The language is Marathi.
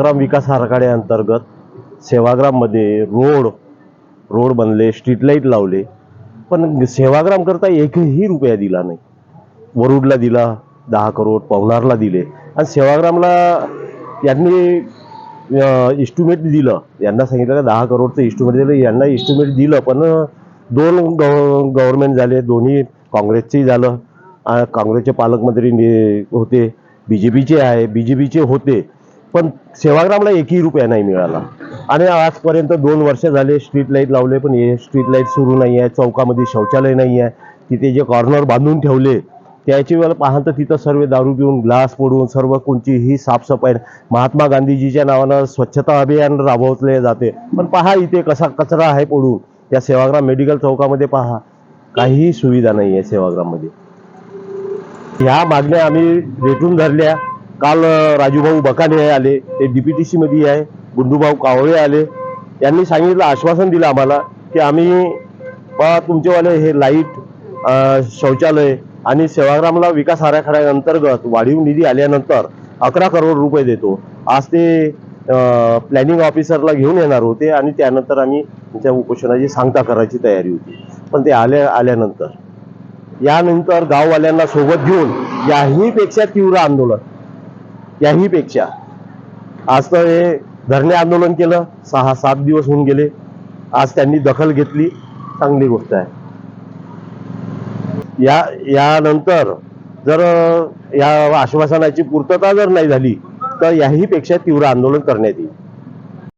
ग्राम विकास आराखड्याअंतर्गत सेवाग्राममध्ये रोड रोड बनले स्ट्रीट लाइट लावले. पण सेवाग्राम करता एकही रुपया दिला नाही. वरुडला दिला दहा करोड पवनारला दिले. आणि सेवाग्रामला यांनी इस्टिमेट दिलं. यांना सांगितलं का दहा करोडचं इस्टिमेट दिलं. यांना इस्टिमेट दिलं पण दोन गव गव्हर्नमेंट झाले दोन्ही काँग्रेसचेही झालं. काँग्रेसचे पालकमंत्री होते बी जे पीचे आहे बी जे पीचे होते. पण सेवाग्रामला एकही रुपया नाही मिळाला. आणि आजपर्यंत दोन वर्ष झाले स्ट्रीट लाइट लावले पण हे स्ट्रीट लाइट सुरू नाही आहे चौकामध्ये शौचालय नाही आहे. तिथे जे कॉर्नर बांधून ठेवले त्याची वेळेला पाहता तर तिथं सर्व दारू पिऊन ग्लास पडून सर्व कोणतीही साफसफाई महात्मा गांधीजीच्या नावानं स्वच्छता अभियान राबवले जाते. पण पहा इथे कसा कचरा आहे पडून. त्या सेवाग्राम मेडिकल चौकामध्ये पहा काहीही सुविधा नाही आहे सेवाग्राममध्ये. ह्या मागण्या आम्ही रेटून धरल्या. काल राजूभाऊ बकाने आले ते डीपीटीसी मध्ये आहे गुंडूभाऊ कावळे आले. यांनी सांगितलं आश्वासन दिलं आम्हाला की आम्ही बा तुमचेवाले हे लाइट शौचालय आणि सेवाग्रामला विकास आराखड्याअंतर्गत वाढीव निधी आल्यानंतर अकरा करोड रुपये देतो. आज ते प्लॅनिंग ऑफिसरला घेऊन येणार होते आणि त्यानंतर आम्ही त्या उपोषणाची सांगता करायची तयारी होती. पण ते आल्या आल्यानंतर. यानंतर गाववाल्यांना सोबत घेऊन याहीपेक्षा तीव्र आंदोलन. याही पेक्षा आज तर हे धरणे आंदोलन केलं सहा सात दिवस होऊन गेले. आज त्यांनी दखल घेतली. चांगली गोष्ट आहे. या यानंतर जर या आश्वासनाची पूर्तता जर नाही झाली तर याही पेक्षा तीव्र आंदोलन करण्यात येईल.